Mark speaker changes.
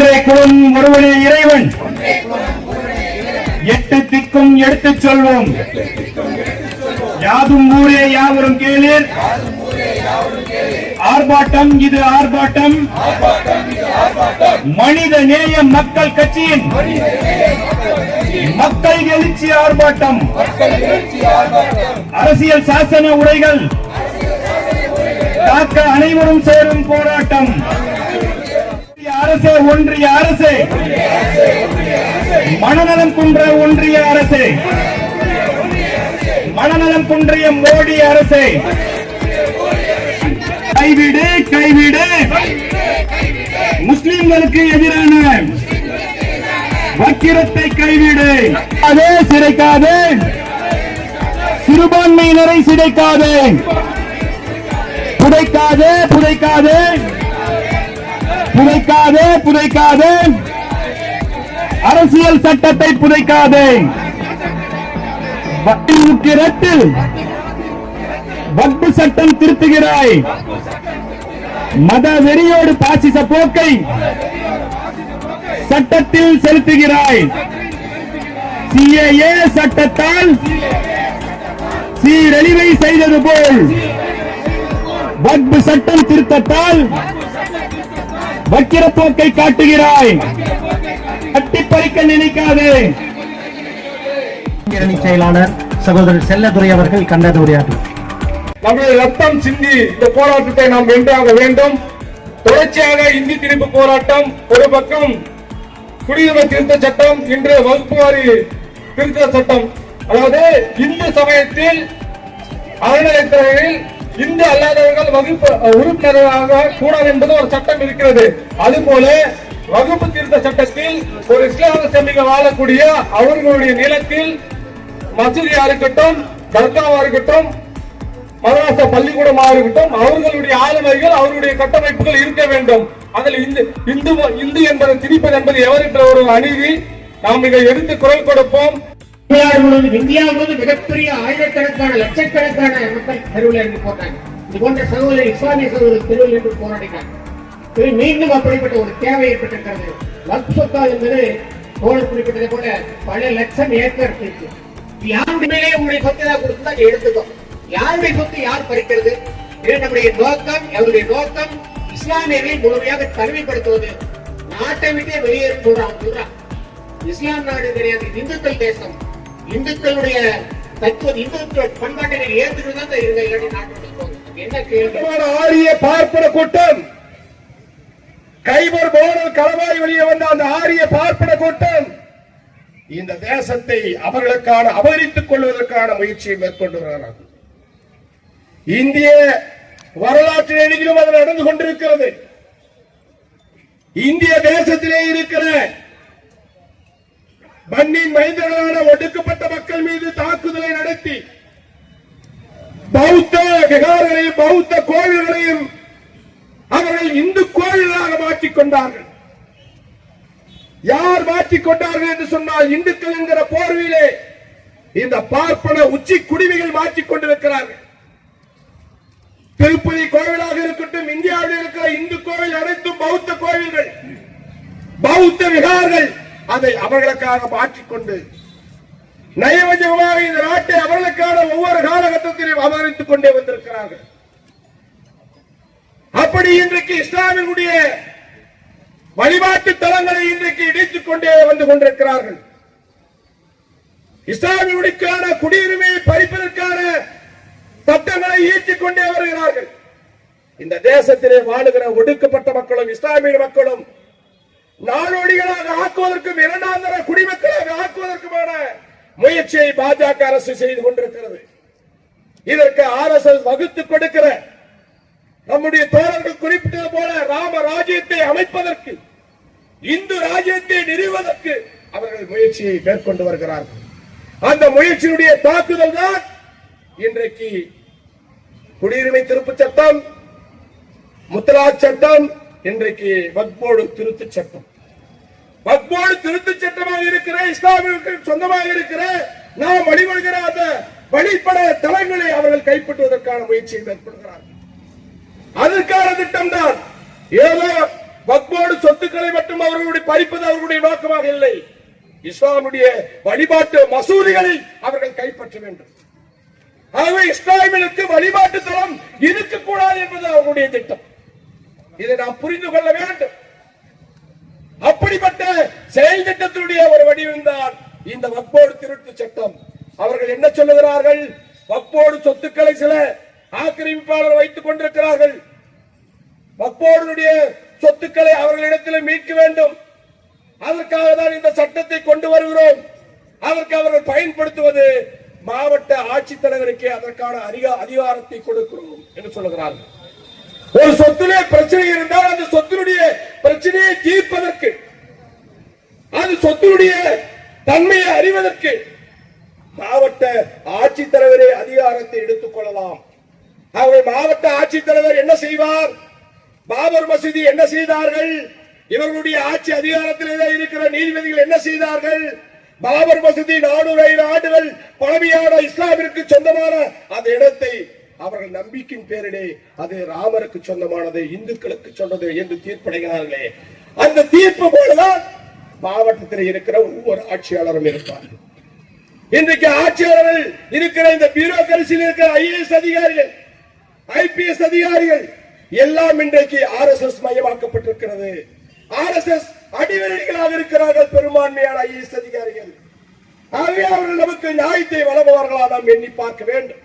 Speaker 1: ஒன்றே குலம் ஒருவனே இறைவன். எட்டு திக்கும் எடுத்துச் சொல்வோம். யாதும் ஊரே யாவரும் கேளீர். ஆர்ப்பாட்டம் இது ஆர்ப்பாட்டம். மனித நேய மக்கள் கட்சியின் மக்கள் எழுச்சி ஆர்ப்பாட்டம். அரசியல் சாசன உரைகள் காக்க அனைவரும் சேரும் போராட்டம். அரசு ஒன்றிய அரசு. மனநலம் குன்ற ஒன்றிய அரசு. மனநலம் குன்றிய மோடி அரசு. கைவிடு கைவிடு. முஸ்லிம்களுக்கு எதிரான வக்கிரத்தை கைவிடு. அதே சிறைக்காது. சிறுபான்மையினரை சிதைக்காது புதைக்காது புதைக்காது. புதைக்காதே புதைக்காதே. அரசியல் சட்டத்தை புதைக்காதே. வட்டிமுக்கு வக்பு சட்டம் திருத்துகிறாய். மத வெறியோடு பாசிச போக்கை சட்டத்தில் செலுத்துகிறாய். சிஏஏ சட்டத்தால் சீரழிவை செய்தது போல் வக்பு சட்டம் திருத்தத்தால் வக்கிர போக்கை காட்டுகிறாய். கட்டி பறிக்க நினைக்காதே.
Speaker 2: செயலாளர் சகோதரர் செல்லதுரை அவர்கள் கண்டது உரையாற்றும்
Speaker 3: நம்முடைய ரத்தம் சிந்தி இந்த போராட்டத்தை நாம் வென்றாக வேண்டும். தொடர்ச்சியாக இந்தி திணிப்பு போராட்டம் ஒரு பக்கம் குடியுரிமை திருத்த சட்டம் இன்று வகுப்பு வாரி திருத்த சட்டம். அதாவது இந்து சமயத்தில் அறநிலைத்துறையில் இந்து அல்லாதவர்கள் வகுப்பு உறுப்பினராக கூடாது என்பது ஒரு சட்டம் இருக்கிறது. அதுபோல வகுப்பு திருத்த சட்டத்தில் ஒரு இஸ்லாமிய சமிக வாழக்கூடிய அவர்களுடைய நிலத்தில் மசூதியா இருக்கட்டும் தர்காவா இருக்கட்டும் மதராச பள்ளிக்கூடமா இருக்கட்டும் அவர்களுடைய ஆளுமைகள் அவர்களுடைய கட்டமைப்புகள் இருக்க வேண்டும். அதில் இந்து இந்து இந்து என்பதை திணிப்பது என்பது எவர் என்ற ஒரு அநீதி. நாம் இதை எடுத்து குரல் கொடுப்போம்.
Speaker 4: தமிழ்நாடு முழுவதும் இந்தியா முழுவதும் மிகப்பெரிய ஆயிரக்கணக்கான லட்சக்கணக்கான மக்கள் தெருவில் இருந்து போட்டாங்க இது போன்ற சகோதரர் இஸ்லாமிய சகோதரர் தெருவில் என்று போராடினாங்க இது மீண்டும் அப்படிப்பட்ட ஒரு தேவை ஏற்பட்டிருக்கிறது. வக்ஃபத்தா என்பது தோழர் குறிப்பிட்டதை போல பல லட்சம் ஏக்கர் இருக்கு. இது யாருடைய மேலே உங்களுடைய சொத்தை தான் கொடுத்தா எடுத்துக்கோ. யாருடைய சொத்து யார் பறிக்கிறது? இது நம்முடைய நோக்கம். அவருடைய நோக்கம் இஸ்லாமியர்களை முழுமையாக தனிமைப்படுத்துவது. நாட்டை விட்டே வெளியேறும் சொல்றான் சொல்றான் இஸ்லாம் நாடு கிடையாது இந்துக்கள் தேசம். இந்துக்களுடைய தற்போது இந்துக்கள் பண்பாட்டை நீங்க தான் இருங்க என்ன கேள்வி?
Speaker 3: ஆரிய பார்ப்பன கூட்டம் கைபர் போனல் களவாய் வெளியே வந்த அந்த ஆரிய பார்ப்பன கூட்டம் இந்த தேசத்தை அவர்களுக்கான அபகரித்துக் கொள்வதற்கான முயற்சியை மேற்கொண்டு வருகிறார்கள் இந்திய வரலாற்று நெடுகிலும் அது நடந்து கொண்டிருக்கிறது. இந்திய தேசத்திலே இருக்கிற மண்ணின் மைந்தர்களான ஒடுக்கப்பட்ட மக்கள் மீது தாக்குதலை நடத்தி பௌத்த விகாரங்களையும் பௌத்த கோவில்களையும் அவர்கள் இந்து கோவில்களாக மாற்றிக்கொண்டார்கள் யார் மாற்றிக்கொண்டார்கள் என்று சொன்னால் இந்துக்கள் என்கிற போர்வையிலே இந்த பார்ப்பன உச்சி குடிமைகள் மாற்றிக் கொண்டிருக்கிறார்கள். திருப்பதி கோவிலாக இருக்கட்டும் இந்தியாவில் இருக்கிற இந்து கோவில் அனைத்தும் பௌத்த கோவில்கள் பௌத்த விகார்கள் அதை அவர்களுக்காக மாற்றிக்கொண்டு நயவஞ்சகமாக இந்த நாட்டை அவர்களுக்கான ஒவ்வொரு காலகட்டத்திலும் அபகரித்துக் கொண்டே வந்திருக்கிறார்கள். அப்படி இன்றைக்கு இஸ்லாமியர்களுடைய வழிபாட்டு தலங்களை இன்றைக்கு இடித்துக் கொண்டே வந்து கொண்டிருக்கிறார்கள். இஸ்லாமியர்களுக்கான குடியுரிமையை பறிப்பதற்கான சட்டங்களை ஈட்டிக் கொண்டே வருகிறார்கள். இந்த தேசத்திலே வாழுகிற ஒடுக்கப்பட்ட மக்களும் இஸ்லாமிய மக்களும் நாடோடிகளாக ஆக்குவதற்கும் இரண்டாம் தர குடிமக்களாக ஆக்குவதற்குமான முயற்சியை பாஜக அரசு செய்து கொண்டிருக்கிறது. இதற்கு ஆர் எஸ் எஸ் வகுத்து கொடுக்கிற நம்முடைய தோழர்கள் குறிப்பிட்டது போல ராம ராஜ்யத்தை அமைப்பதற்கு இந்து ராஜ்யத்தை நிறுவதற்கு அவர்கள் முயற்சியை மேற்கொண்டு வருகிறார்கள். அந்த முயற்சியினுடைய தாக்குதல் தான் இன்றைக்கு குடியுரிமை திருப்புச் சட்டம் முத்தலாக் சட்டம் இன்றைக்கு வக்போடு திருத்த சட்டம். வக்போடு திருத்த சட்டமாக இருக்கிற இஸ்லாமிற்கு சொந்தமாக இருக்கிற நாம் வழிபடுகிற அந்த வழிபட தலங்களை அவர்கள் கைப்பற்றுவதற்கான முயற்சியை மேற்கொள்கிறார்கள். அதற்கான திட்டம் தான் ஏதோ வக்போடு சொத்துக்களை மட்டும் அவர்களுடைய பறிப்பது அவர்களுடைய நோக்கமாக இல்லை. இஸ்லாமுடைய வழிபாட்டு மசூதிகளை அவர்கள் கைப்பற்ற வேண்டும். ஆகவே இஸ்லாமியனுக்கு வழிபாட்டு தளம் இருக்கக்கூடாது என்பது அவர்களுடைய திட்டம். இதை நாம் புரிந்து கொள்ள வேண்டும். அப்படிப்பட்ட செயல் திட்டத்தினுடைய ஒரு வடிவம்தான் இந்த வக்போடு திருட்டு சட்டம். அவர்கள் என்ன சொல்லுகிறார்கள்? வக்போடு சொத்துக்களை சில ஆக்கிரமிப்பாளர் வைத்துக் கொண்டிருக்கிறார்கள். வக்போடுடைய சொத்துக்களை அவர்களிடத்தில் மீட்க வேண்டும். அதற்காக தான் இந்த சட்டத்தை கொண்டு வருகிறோம். அதற்கு அவர்கள் பயன்படுத்துவது மாவட்ட ஆட்சித்தலைவருக்கு அதற்கான அதிகாரத்தை கொடுக்கிறோம் என்று சொல்லுகிறார்கள். ஒரு சொத்திலே பிரச்சனை இருந்தால் அந்த சொத்தினுடைய பிரச்சனையை தீர்ப்பதற்கு அது சொத்தினுடைய தன்மையை அறிவதற்கு மாவட்ட ஆட்சித்தலைவரே அதிகாரத்தை எடுத்துக் கொள்ளலாம். ஆகவே மாவட்ட ஆட்சித்தலைவர் என்ன செய்வார்? பாபர் மசூதி என்ன செய்தார்கள்? இவர்களுடைய ஆட்சி அதிகாரத்திலே இருக்கிற நீதிபதிகள் என்ன செய்தார்கள்? பாபர் மசூதி நானூறு ஐந்து ஆண்டுகள் பழமையான இஸ்லாமிற்கு சொந்தமான அந்த இடத்தை அவர்கள் நம்பிக்கையின் பேரிலே அது ராமருக்கு சொந்தமானது இந்துக்களுக்கு சொன்னது என்று தீர்ப்படைகிறார்களே. அந்த தீர்ப்பு போலதான் மாவட்டத்தில் இருக்கிற ஒவ்வொரு ஆட்சியாளரும் இருப்பார்கள். இன்றைக்கு ஆட்சியாளர்கள் இருக்கிற இந்த பியூரோகிரசியில் இருக்கிற ஐஏஎஸ் அதிகாரிகள் ஐபிஎஸ் அதிகாரிகள் எல்லாம் இன்றைக்கு ஆர் எஸ் எஸ் மயமாக்கப்பட்டிருக்கிறது. ஆர் எஸ் எஸ் இருக்கிறார்கள் பெரும்பான்மையான ஐஏஎஸ் அதிகாரிகள். ஆகவே அவர்கள் நமக்கு நியாயத்தை வழங்குவார்களா நாம் எண்ணி பார்க்க வேண்டும்.